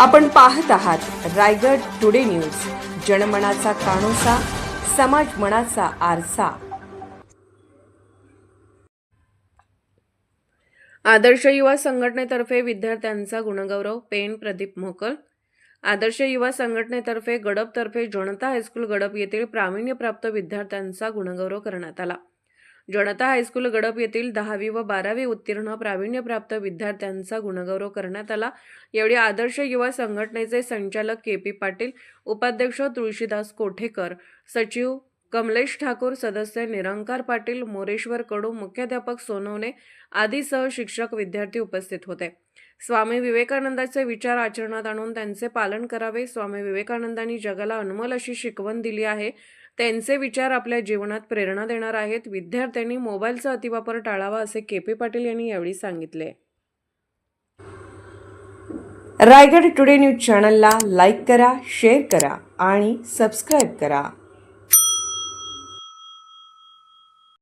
आपण पाहत आहात रायगड टुडे न्यूज. जनमनाचा कानोसा समाज मनाचा आरसा. आदर्श युवा संघटनेतर्फे विद्यार्थ्यांचा गुणगौरव पेन प्रदीप मोकल. आदर्श युवा संघटनेतर्फे गडपतर्फे जनता हायस्कूल गडप येथील प्रावीण्यप्राप्त विद्यार्थ्यांचा गुणगौरव करण्यात आला. जनता हायस्कूल गडप येथील दहावी व बारावी उत्तीर्ण प्रावीण्यप्राप्त विद्यार्थ्यांचा गुणगौरव करण्यात आला. यावेळी आदर्श युवा संघटनेचे संचालक के पी पाटील उपाध्यक्ष तुळशीदास कोठेकर सचिव कमलेश ठाकूर सदस्य निरंकार पाटील मोरेश्वर कडू मुख्याध्यापक सोनवणे आदीसह शिक्षक विद्यार्थी उपस्थित होते. स्वामी विवेकानंदाचे विचार आचरणात आणून त्यांचे पालन करावे. स्वामी विवेकानंदांनी जगाला अनमोल अशी शिकवण दिली आहे. त्यांचे विचार आपल्या जीवनात प्रेरणा देणार आहेत. विद्यार्थ्यांनी मोबाईलचा अतिवापर टाळावा असे के पी पाटील यांनी यावेळी सांगितले. रायगड टुडे न्यूज चॅनलला लाईक करा शेअर करा आणि सबस्क्राईब करा.